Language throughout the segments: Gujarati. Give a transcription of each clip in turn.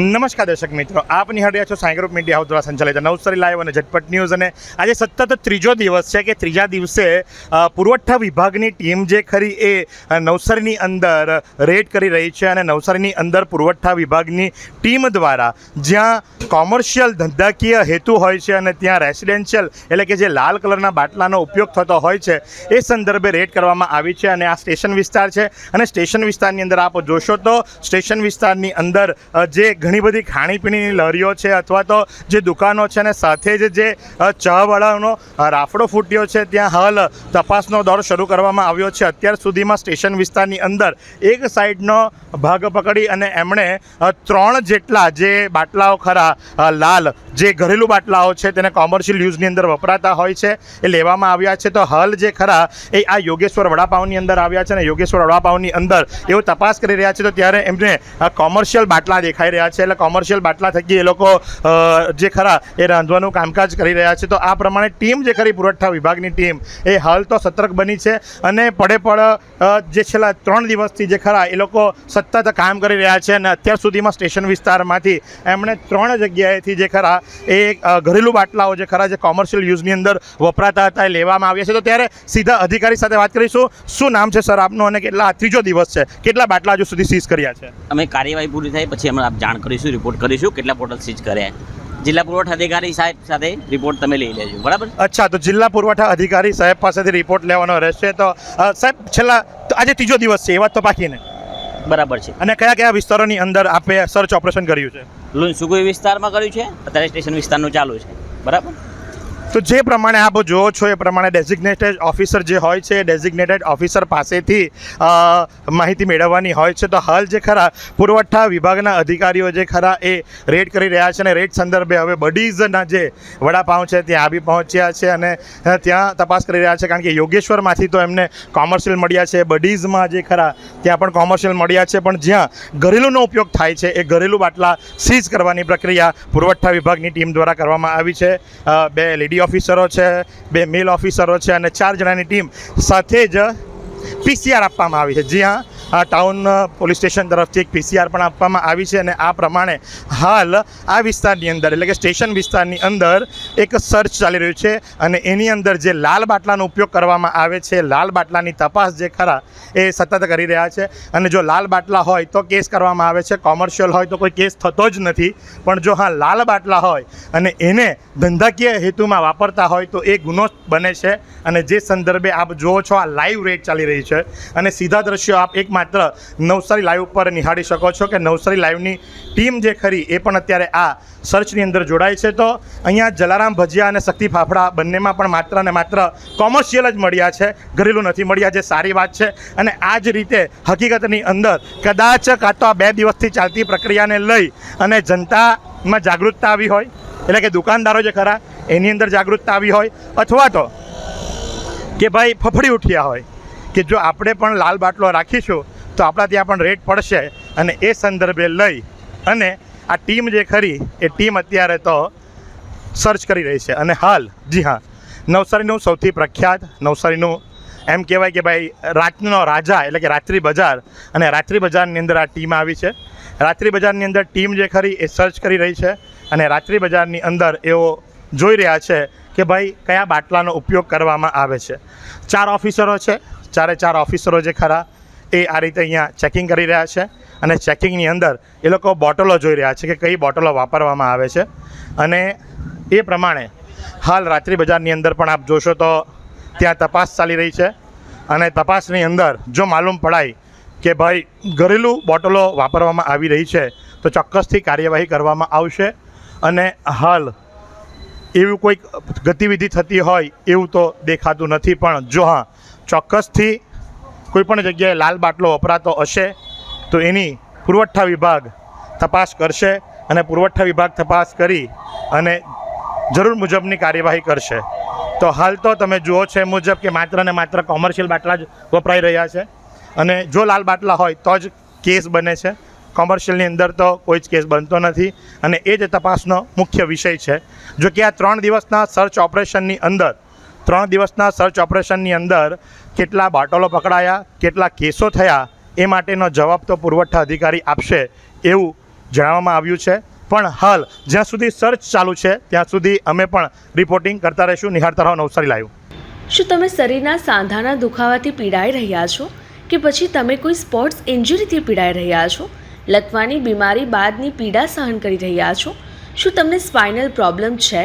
નમસ્કાર દર્શક મિત્રો, આપ નિહાળ્યા છો સાંઈ ગ્રુપ મીડિયા હાઉસ દ્વારા સંચાલિત નવસારી લાઈવ અને ઝટપટ ન્યૂઝ. અને આજે સતત ત્રીજો દિવસ છે કે ત્રીજા દિવસે પુરવઠા વિભાગની ટીમ જે ખરી એ નવસારીની અંદર રેડ કરી રહી છે અને નવસારીની અંદર પુરવઠા વિભાગની ટીમ દ્વારા જ્યાં કોમર્શિયલ ધંધાકીય હેતુ હોય છે અને ત્યાં રેસિડેન્શિયલ એટલે કે જે લાલ કલરના બાટલાનો ઉપયોગ થતો હોય છે, એ સંદર્ભે રેડ કરવામાં આવી છે અને આ સ્ટેશન વિસ્તાર છે. અને સ્ટેશન વિસ્તારની અંદર આપ જોશો તો સ્ટેશન વિસ્તારની અંદર જે ઘણી બધી ખાણીપીણીની લરીઓ છે અથવા તો જે દુકાનો છે અને સાથે જ જે ચાવાળાનો રાફડો ફૂટ્યો છે, ત્યાં હાલ તપાસનો દોર શરૂ કરવામાં આવ્યો છે. અત્યાર સુધીમાં સ્ટેશન વિસ્તારની અંદર એક સાઈડનો ભાગ પકડી અને એમણે ત્રણ જેટલા જે બાટલાઓ ખરા લાલ જે ઘરેલું બાટલાઓ છે તેને કોમર્શિયલ યુઝની અંદર વપરાતા હોય છે, એ લેવામાં આવ્યા છે. તો હાલ જે ખરા એ આ યોગેશ્વર વડાપાવની અંદર આવ્યા છે અને યોગેશ્વર વડાપાવની અંદર એવો તપાસ કરી રહ્યા છે. તો ત્યારે એમને કોમર્શિયલ બાટલા દેખાઈ રહ્યા છે. એટલે કોમર્શિયલ બાટલા થકી એ લોકો જે ખરા, એ રાંધવાનું કામકાજ કરી રહ્યા છે. તો આ પ્રમાણે ટીમ જે ખરી પુરવઠા વિભાગની ટીમ, એ હાલ તો સતર્ક બની છે અને પડે પડ જે છેલ્લા ત્રણ દિવસથી જે ખરા, એ લોકો સતત કામ કરી રહ્યા છે અને અત્યાર સુધીમાં સ્ટેશન વિસ્તારમાંથી એમણે ત્રણ જગ્યાએથી જે ખરા, એ ઘરેલું બાટલાઓ જે ખરા, જે કોમર્શિયલ યુઝની અંદર વપરાતા હતા, એ લેવામાં આવ્યા છે. તો ત્યારે સીધા અધિકારી સાથે વાત કરીશું. શું નામ છે, સર, આપનું અને કેટલા ત્રીજો દિવસ છે. કેટલા બાટલા હજુ સુધી સીઝ કર્યા છે? અમે કાર્યવાહી પૂરી થાય, પછી અમે આપ જાણ કરીશું રિપોર્ટ કરીશું કેટલા પોર્ટલ સીઝ કર્યા જિલ્લા પુરવઠા અધિકારી સાહેબ સાથે રિપોર્ટ તમે લઈ લેજો બરાબર? અચ્છા તો જિલ્લા પુરવઠા અધિકારી સાહેબ પાસેથી રિપોર્ટ લેવાનો રહેશે તો સાહેબ છેલ્લા તો આજે ત્રીજો દિવસ છે એ વાત તો બાકી ને? બરાબર છે. અને કયા કયા વિસ્તારોની અંદર આપે સર્ચ ઓપરેશન કર્યું છે? લુનસુગુઈ વિસ્તારમાં કર્યું છે અત્યારે સ્ટેશન વિસ્તારનું ચાલુ છે બરાબર? તો જે પ્રમાણે આપ જુઓ છો, એ પ્રમાણે ડેઝિગ્નેટેડ ઓફિસર જે હોય છે ડેઝિગ્નેટેડ ઓફિસર પાસેથી માહિતી મેળવવાની હોય છે. તો હાલ જે ખરા પુરવઠા વિભાગના અધિકારીઓ જે ખરા એ રેડ કરી રહ્યા છે અને રેડ સંદર્ભે હવે બડીઝના જે વડાપાઉં છે, ત્યાં આવી પહોંચ્યા છે અને ત્યાં તપાસ કરી રહ્યા છે. કારણ કે યોગેશ્વરમાંથી તો એમને કોમર્શિયલ મળ્યા છે. બડીઝમાં જે ખરા ત્યાં પણ કોમર્શિયલ મળ્યા છે. પણ જ્યાં ઘરેલુનો ઉપયોગ થાય છે, એ ઘરેલું બાટલા સીઝ કરવાની પ્રક્રિયા પુરવઠા વિભાગની ટીમ દ્વારા કરવામાં આવી છે. બે લેડી ઓફિસરો છે, બે મેલ ઓફિસરો છે અને ચાર જણાની ટીમ સાથે જ પીસીઆર આપવામાં આવી છે. જ્યાં આ ટાઉન પોલીસ સ્ટેશન તરફથી એક પીસીઆર પણ આપવામાં આવી છે અને આ પ્રમાણે હાલ આ વિસ્તારની અંદર, એટલે કે સ્ટેશન વિસ્તારની અંદર એક સર્ચ ચાલી રહ્યું છે અને એની અંદર જે લાલ બાટલાનો ઉપયોગ કરવામાં આવે છે, લાલ બાટલાની તપાસ જે ખરા એ સતત કરી રહ્યા છે અને જો લાલ બાટલા હોય તો કેસ કરવામાં આવે છે, કોમર્શિયલ હોય તો કોઈ કેસ થતો જ નથી, પણ જો હા લાલ બાટલા હોય અને એને ધંધાકીય હેતુમાં વાપરતા હોય તો એ ગુનો બને છે અને જે સંદર્ભે આપ જુઓ છો આ લાઈવ રેટ ચાલી રહી છે અને સીધા દ્રશ્યો આપ એકમાત્ર નવસારી લાઈવ ઉપર નિહાળી શકો છો કે નવસારી લાઈવની ટીમ જે ખરી એ પણ અત્યારે આ સર્ચની અંદર જોડાય છે. તો અહીંયા જલારામ ભજીયા અને શક્તિ ફાફડા બંનેમાં પણ માત્ર ને માત્ર કોમર્શિયલ જ મળ્યા છે. ઘરેલું નથી મળ્યા, જે સારી વાત છે. અને આ જ રીતે હકીકતની અંદર કદાચ કાં તો આ બે દિવસથી ચાલતી પ્રક્રિયાને લઈ અને જનતામાં જાગૃતતા આવી હોય, એટલે કે દુકાનદારો જે ખરા એની અંદર જાગૃતતા આવી હોય, અથવા તો કે ભાઈ ફફડી ઉઠ્યા હોય કે જો આપણે પણ લાલ બાટલો રાખીશું, તો આપણા ત્યાં પણ રેટ પડશે અને એ સંદર્ભે લઈ અને આ ટીમ જે ખરી, એ ટીમ અત્યારે તો સર્ચ કરી રહી છે. અને હાલ, જી હા, નવસારીનું સૌથી પ્રખ્યાત, નવસારીનું એમ કહેવાય કે ભાઈ, રાતનો રાજા એટલે કે રાત્રિ બજાર. અને રાત્રિ બજારની અંદર આ ટીમ આવી છે. રાત્રિ બજારની અંદર ટીમ જે ખરી, એ સર્ચ કરી રહી છે. અને રાત્રિ બજારની અંદર એઓ જોઈ રહ્યા છે કે ભાઈ, કયા બાટલાનો ઉપયોગ કરવામાં આવે છે. ચાર ઓફિસરો છે. ચારે ચાર ઓફિસરો જે ખરા, એ આ રીતે અહીંયા ચેકિંગ કરી રહ્યા છે. અને ચેકિંગની અંદર એ લોકો બોટલો જોઈ રહ્યા છે કે કઈ બોટલો વાપરવામાં આવે છે. અને એ પ્રમાણે હાલ રાત્રિ બજારની અંદર પણ આપ જોશો તો ત્યાં તપાસ ચાલી રહી છે. અને તપાસની અંદર જો માલુમ પડાય કે ભાઈ ઘરેલું બોટલો વાપરવામાં આવી રહી છે, તો ચોક્કસથી કાર્યવાહી કરવામાં આવશે. અને હાલ એવું કોઈક ગતિવિધિ થતી હોય એવું તો દેખાતું નથી, પણ જો હા ચોક્કસથી કોઈપણ જગ્યાએ લાલ બાટલો વપરાતો હશે તો એની પુરવઠા વિભાગ તપાસ કરશે અને પુરવઠા વિભાગ તપાસ કરી અને જરૂર મુજબની કાર્યવાહી કરશે. તો હાલ તો તમે જુઓ છે મુજબ કે માત્ર ને માત્ર કોમર્શિયલ બાટલા જ વપરાઈ રહ્યા છે. અને જો લાલ બાટલા હોય તો જ કેસ બને છે. કોમર્શિયલની અંદર તો કોઈ જ કેસ બનતો નથી અને એ જ તપાસનો મુખ્ય વિષય છે. જો કે આ ત્રણ દિવસના સર્ચ ઓપરેશનની અંદર ત્રણ દિવસના સર્ચ ઓપરેશનની અંદર કેટલા બાટલો પકડાયા, કેટલા કેસો થયા, એ માટેનો જવાબ તો પુરવઠા અધિકારી આપશે એવું જણાવવામાં આવ્યું છે. પણ હાલ જ્યાં સુધી સર્ચ ચાલુ છે, ત્યાં સુધી અમે પણ રિપોર્ટિંગ કરતા રહીશું. નિહાળતા રહો નવસારી લાઈવ. શું તમે શરીરના સાંધાના દુખાવાથી પીડાઈ રહ્યા છો? કે પછી તમે કોઈ સ્પોર્ટ્સ ઇન્જરીથી પીડાઈ રહ્યા છો? લકવાની બીમારી બાદની પીડા સહન કરી રહ્યા છો? શું તમને સ્પાઇનલ પ્રોબ્લેમ છે?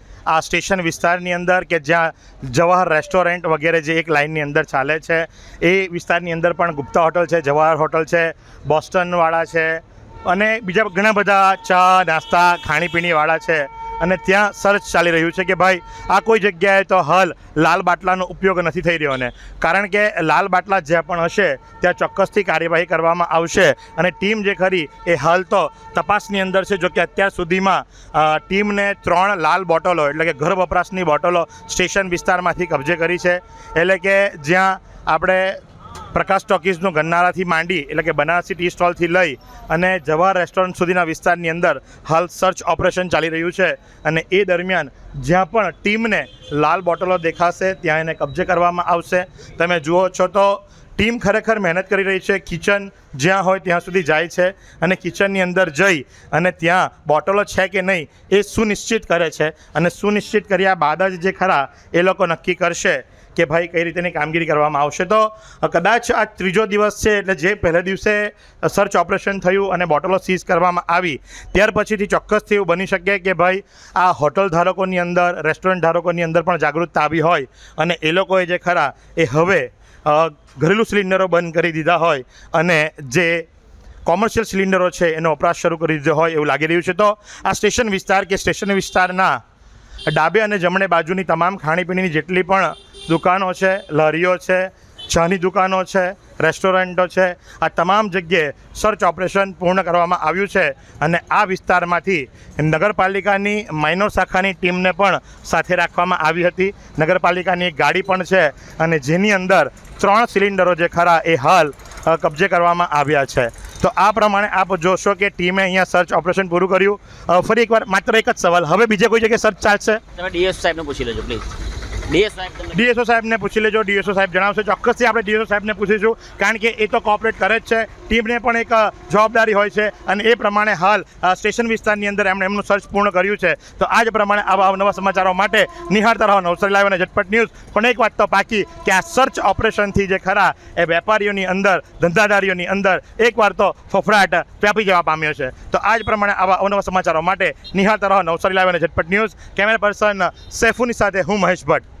આ સ્ટેશન વિસ્તારની અંદર કે જ્યાં જવાહર રેસ્ટોરન્ટ વગેરે જે એક લાઇનની અંદર ચાલે છે, એ વિસ્તારની અંદર પણ ગુપ્તા હોટલ છે, જવાહર હોટલ છે, બોસ્ટનવાળા છે અને બીજા ઘણા બધા ચા, નાસ્તા, ખાણીપીણીવાળા છે. અને ત્યાં સર્ચ ચાલી રહ્યું છે કે ભાઈ, આ કોઈ જગ્યાએ તો હાલ લાલ બાટલાનો ઉપયોગ નથી થઈ રહ્યો ને. કારણ કે લાલ બાટલા જ્યાં પણ હશે, ત્યાં ચોક્કસથી કાર્યવાહી કરવામાં આવશે. અને ટીમ જે ખરી, એ હાલ તો તપાસની અંદર છે, જો કે અત્યાર સુધીમાં ટીમને ત્રણ લાલ બોટલો, એટલે કે ઘર વપરાશની બોટલો સ્ટેશન વિસ્તારમાંથી કબજે કરી છે. એટલે કે જ્યાં આપણે પ્રકાશ ટોકીઝનું ગન્નારાથી માંડી, એટલે કે બનારસી ટી સ્ટોલથી લઈ અને જવાહર રેસ્ટોરન્ટ સુધીના વિસ્તારની અંદર હાલ સર્ચ ઓપરેશન ચાલી રહ્યું છે. અને એ દરમિયાન જ્યાં પણ ટીમને લાલ બોટલો દેખાશે, ત્યાં એને કબજે કરવામાં આવશે. તમે જુઓ છો તો ટીમ ખરેખર મહેનત કરી રહી છે. કિચન જ્યાં હોય ત્યાં સુધી જાય છે અને કિચનની અંદર જઈ અને ત્યાં બોટલો છે કે નહીં એ સુનિશ્ચિત કરે છે. અને સુનિશ્ચિત કર્યા બાદ જ જે ખરા એ લોકો નક્કી કરશે કે ભાઈ કઈ રીતેની કામગીરી કરવામાં આવશે. તો કદાચ આ ત્રીજો દિવસ છે, એટલે જે પહેલા દિવસે સર્ચ ઓપરેશન થયું અને બોટલો સીઝ કરવામાં આવી, ત્યાર પછીથી ચોક્કસથી એવું બની શકે કે ભાઈ, આ હોટલ ધારકોની અંદર, રેસ્ટોરન્ટ ધારકોની અંદર પણ જાગૃતતા આવી હોય અને એ લોકોએ જે ખરા, એ હવે ઘરેલું સિલિન્ડરો બંધ કરી દીધા હોય અને જે કોમર્શિયલ સિલિન્ડરો છે, એનો વપરાશ શરૂ કરી દીધો હોય એવું લાગી રહ્યું છે. તો, આ સ્ટેશન વિસ્તાર કે સ્ટેશન વિસ્તારના ડાબે અને જમણે બાજુની તમામ ખાણીપીણીની જેટલી પણ દુકાનો છે, લારીઓ છે, ચાની દુકાનો છે, રેસ્ટોરન્ટો છે. આ તમામ જગ્યાએ સર્ચ ઓપરેશન પૂર્ણ કરવામાં આવ્યું છે અને આ વિસ્તારમાંથી નગરપાલિકાની માઇનોર શાખાની ટીમને પણ સાથે રાખવામાં આવી હતી. નગરપાલિકાની એક ગાડી પણ છે અને જેની અંદર ત્રણ સિલિન્ડરો જે ખરા એ હાલ કબજે કરવામાં આવ્યા છે. તો આ પ્રમાણે આપ જોશો કે ટીમે અહીંયા સર્ચ ઓપરેશન પૂરું કર્યું. ફરી એકવાર માત્ર એક જ સવાલ. હવે બીજે કોઈ જગ્યાએ સર્ચ ચાલશે? તમે ડીએસ સાહેબને પૂછી લેજો પ્લીઝ ડીએસઓ સાહેબને પૂછી લેજો ડીએસઓ સાહેબ જણાવશે. ચોક્કસથી આપણે ડીએસઓ સાહેબને પૂછીશું, કારણ કે એ તો કોઓપરેટ કરે જ છે. ટીમને પણ એક જવાબદારી હોય છે અને એ પ્રમાણે હાલ સ્ટેશન વિસ્તારની અંદર એમણે એમનું સર્ચ પૂર્ણ કર્યું છે. તો આ જ પ્રમાણે આવા અવનવા સમાચારો માટે નિહાળતા રહો નવસારી લાઈવ અને ઝટપટ ન્યૂઝ. પણ એક વાત તો પાકી કે આ સર્ચ ઓપરેશનથી જે ખરા, એ વેપારીઓની અંદર ધંધાદારીઓની અંદર એકવાર તો ફફડાટ વ્યાપી જવા પામ્યો છે. તો આ જ પ્રમાણે આવા અવનવા સમાચારો માટે નિહાળતા રહો નવસારી લાઈવ અને ઝટપટ ન્યૂઝ. કેમેરા પર્સન સૈફુની સાથે હું મહેશ ભટ્ટ.